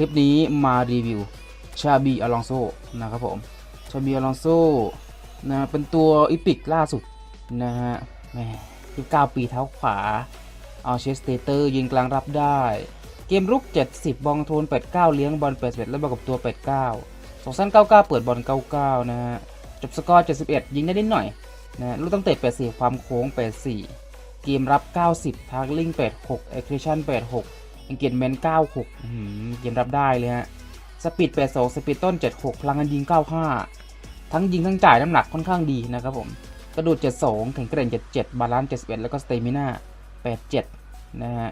ลิปนี้มารีวิวชาบีอลองโซนะครับผมชาบีอลองโซนะเป็นตัวอีพิกล่าสุดนะฮะแหม19 ปีเท้าขวา เอาเชสเตเตอร์ยิงกลางรับได้ เกมรุก 70 บอลโทน 89 เลี้ยงบอล 81 แล้วบวกกับตัว 89สองสั้น99 เปิดบอล 99 นะฮะ จบสกอร์ 71 ยิงได้นิดหน่อยนะลูกตั้งเตะ84 ความโค้ง 84 เกมรับ 90 ทาร์กลิง86เอ็กซ์ชัน86 engagement 96 อื้อหือเกมรับได้เลยฮะ สปีด82สปีดต้น 76 พลังงานยิง 95 ทั้งยิงทั้งจ่ายน้ำหนักค่อนข้างดีนะครับผม กระโดด 72แข็งแกร่ง77 บาลานซ์71 แล้วก็สเตมิน่า87 นะฮะ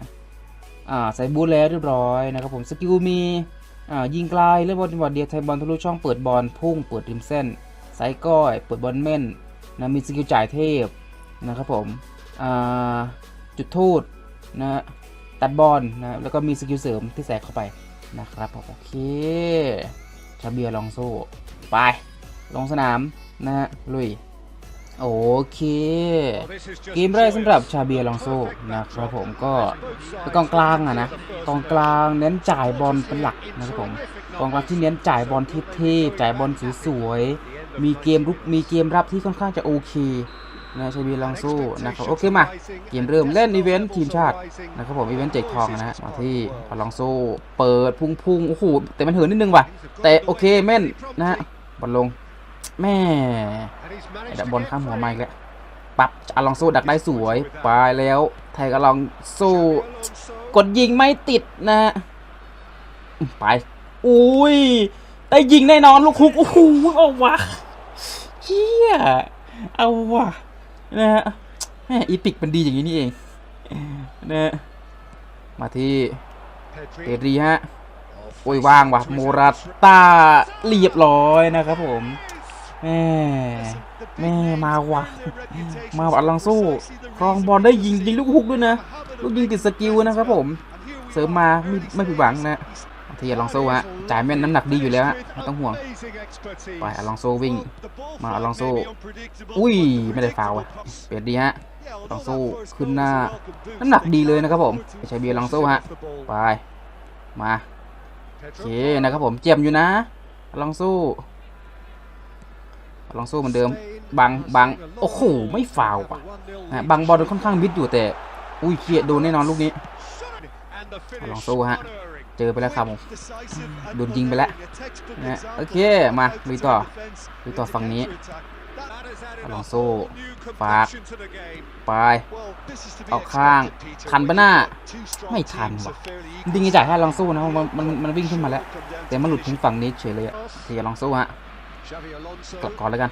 อ่า ใส่บูทแล้วเรียบร้อยนะครับผม สกิลมี อ่า ยิงไกลเล่นบอลจังหวะเดียวไทยบอลทะลุช่องเปิดบอลพุ่งเปิดริมเส้นไซส์ก้อย เปิดบอลเม่นนะมีสกิลจ่ายเทพนะครับผม อ่า จุดทูดนะ ตัดบอลนะแล้วก็มีสกิลเสริมที่แสกเข้าไปนะครับโอเคชาเบียร์ลองโซ่ไป ลงสนามนะฮะลุยโอเค เกมแรกสำหรับชาเบียร์ลองโซ่นะครับผมก็เป็นกองกลางอะนะกองกลางเน้นจ่ายบอลเป็นหลักนะครับผมกองกลางที่เน้นจ่ายบอลเท่ๆจ่ายบอลสวยๆมีเกมรุกมีเกมรับที่ค่อนข้างจะโอเค นะชาเบียร์ลองโซ่นะครับโอเคมาเกมเริ่มเล่นอีเวนต์ทีมชาตินะครับผมอีเวนต์แจกทองนะฮะมาที่อลองโซ่เปิดพุ่งๆโอ้โหแต่มันเหินนิดนึงว่ะแต่โอเคแม่นนะฮะบอลลงแม่ไอ้ดับบอลข้ามหัวไม้แล้วปับอลองโซดักได้สวยไปแล้ว ไทยก็ลองโซกดยิงไม่ติดนะฮะอืมไปอุ้ยได้ยิงแน่นอนลูกคุกโอ้โหเอาวะเชี่ยเอาวะ นะฮะแม่อีพิกมันดีอย่างนี้นี่เองนะฮะมาที่เตรีฮะโอ้ยว่างว่ะโมราตาเรียบร้อยนะครับผมแม่แม่มาว่ะมาอัลลังโซ่ครองบอลได้ยิงยิงลูกฮุกด้วยนะ ลูกยิงติดสกิลนะครับผม เสริมมาไม่ไม่ผิดหวังนะ ทีอลองโซ่ฮะจ่ายแม่นน้ำหนักดีอยู่แล้วฮะไม่ต้องห่วงไปอลองโซ่วิ่ง มาอลองโซ่อุ้ยไม่ได้ฟาวล์ว่ะเปลี่ยนดีฮะอลองโซ่ขึ้นหน้า น้ำหนักดีเลยนะครับผมไปใช้เบียร์อลองโซ่ฮะไปมาโอเคนะครับผมเจ็บอยู่นะอลองโซ่อลองโซ่เหมือนเดิมบังบังโอ้โหไม่ฟาวล์ว่ะนะบังบอลค่อนข้างมิดอยู่แต่ อุ้ยเครียดโดนแน่นอนลูกนี้ลองสู้ฮะ เจอไปแล้วครับผมโดนยิงไปแล้วนะโอเคมาลุยต่อลุยต่อฝั่งนี้ลองโซ่ฝากไปออกข้างทัทันนปะปะหน้าน้าไม่ไม่ทัทันนว่ะว่ะจริงๆจ่ายให้ลองสู้นะมันมันมันวิ่งขึ้นมาแล้ว แต่มันหลุดถึงฝั่งนี้เฉยเลยอะทีลองสู้ฮะกกลัลับบก่ก่ออนนแล้แล้ววกักันน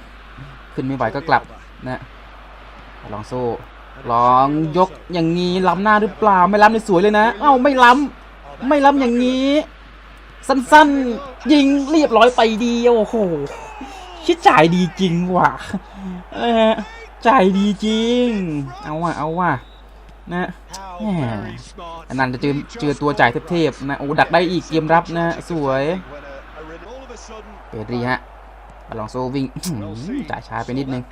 ขึ้นไม่ไหวก็กลับนะลองสู้ลองยกอย่างนี้ล้ำหน้าหรือเปล่าไม่ล้ำในสวยเลยนะ เอ้าไม่ล้ำ ไม่ล้ำอย่างนี้ สั้นๆ ยิงเรียบร้อยไปดี โอ้โหชิดจ่ายดีจริงว่ะเออจ่ายดีจริง เอาว่ะเอาว่ะนะแหมอันนั้นจะเจอเจอตัวจ่ายเทพๆนะ โอ้ดักได้อีกเกมรับนะ สวยเปรีฮะอลองโซวิ่งจ่ายช้าไปนิดนึง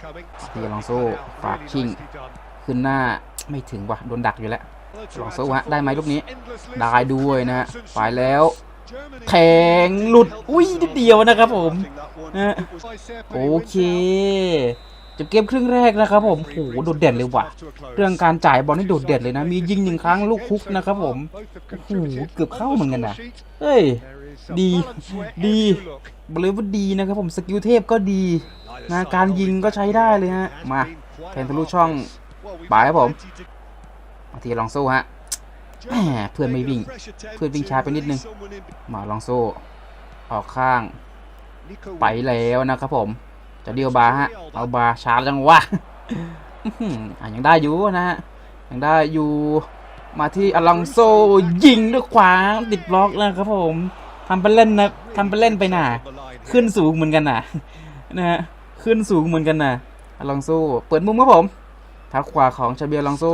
ทีอลองโซฝากชิง ขึ้นหน้าไม่ถึงว่ะโดนดักอยู่แล้ว ลองสู้ฮะได้ไหมลูกนี้ ได้ด้วยนะฮะไปไปแล้วแทแทงหลุด อุ้ยนิดเดียวนะครับผมนะโอโอเคเคจบเกมครึ่งแรกนะครับผมโหโดดเด่นเลยว่ะ เรื่องการจ่ายบอลนี่โดดเด่นเลยนะ มียิงหนึ่งครั้งลูกคุกนะครับผมโอ้โหเกือบเข้าเหมือนกันนะเฮ้ย ดี ดีบอกเลยว่าดีนะครับผมสกิลเทพก็ดีนะการยิงก็ใช้ได้เลยฮะ มามาแทแทนนทะทะลุลุช่ช่อองงไปไปคครัรับบผผมมบาง ทีลองสู้ฮะเพื่อนไม่วิ่ง เพื่อนวิ่งช้าไปนิดนึง มาลองสู้ออกข้าง ไปแล้วนะครับผม จะเดียวบาฮะ เอาบาร์ชาจังวะอะยังได้อยู่นะฮะ ยังได้อยู่ มาที่อลองโซยิงด้วยขวาติดบล็อกนะครับผมทำเป็นเล่นนะทำเป็นเล่นไปหน่าขึ้นสูงเหมือนกันน่ะ นะฮะ ขึ้นสูงเหมือนกันน่ะอลองโซเปิดมุมครับผม ท้าขวาของชาเบียลองโซ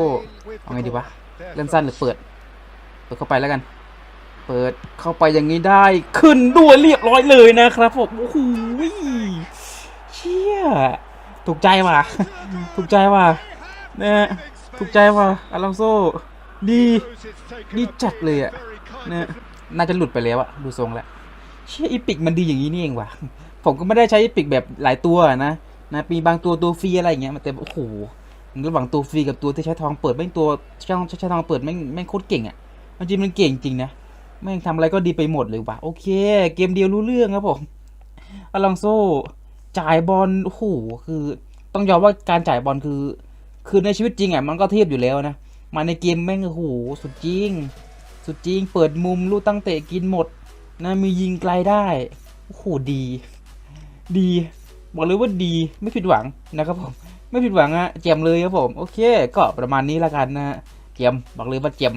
เอาไงดีวะเล่นสั้นหรือเปิด เปิดเข้าไปแล้วกัน เปิดเข้าไปอย่างนี้ได้ ขึ้นด้วยเรียบร้อยเลยนะครับผมโอ้โหเชี่ยถูกใจว่ะถูกใจว่ะนะฮะถูกใจว่ะอลองโซดีดีจัดเลยอะนะน่าจะหลุดไปแล้วอะดูทรงแล้วเชี่ยอีปิกมันดีอย่างนี้นี่เองว่ะผมก็ไม่ได้ใช้อีปิกแบบหลายตัวนะนะมีบางตัวตัวฟรีอะไรอย่างเงี้ยมันแต่โอ้โห ระหว่างตัวฟรีกับตัวที่ใช้ทองเปิดแม่งตัวใช้ทองใช้ทองเปิดแม่งแม่งโคตรเก่งอะมันจริงมันเก่งจริงนะแม่งทำอะไรก็ดีไปหมดเลยว่ะโอเค เกมเดียวรู้เรื่องครับผมอลองโซจ่ายบอลโอ้โหคือ ต้องยอมว่าการจ่ายบอลคือ คือในชีวิตจริงอะมันก็เทียบอยู่แล้วนะมาในเกมแม่งโอ้โหสุดจริง สุดจริง เปิดมุมลูกตั้งเตะกินหมดนะมียิงไกลได้โอ้โหดี ดี บอกเลยว่าดีไม่ผิดหวังนะครับผม ไม่ผิดหวังอะเจียมเลยครับผม โอเค ก็ประมาณนี้ละกันนะฮะเจียมบอกเลยว่าเจียม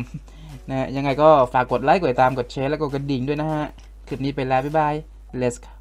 นะยังไงก็ฝากกดไลค์กดติดตามกดแชร์แล้วก็กดกระดิ่งด้วยนะฮะ คลิปนี้ไปแล้วบ๊ายบาย let's go